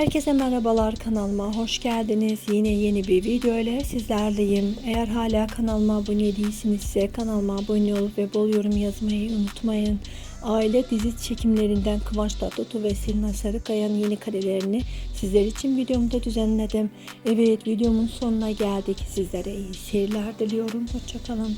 Herkese merhabalar kanalıma hoş geldiniz. Yine yeni bir video ile sizlerleyim. Eğer hala kanalıma abone değilsinizse kanalıma abone olup ve bol yorum yazmayı unutmayın. Aile dizi çekimlerinden Kıvanç Tatlıtuğ ve Selena Sarıkaya'nın yeni karelerini sizler için videomda düzenledim. Evet videomun sonuna geldik. Sizlere iyi seyirler diliyorum. Hoşçakalın.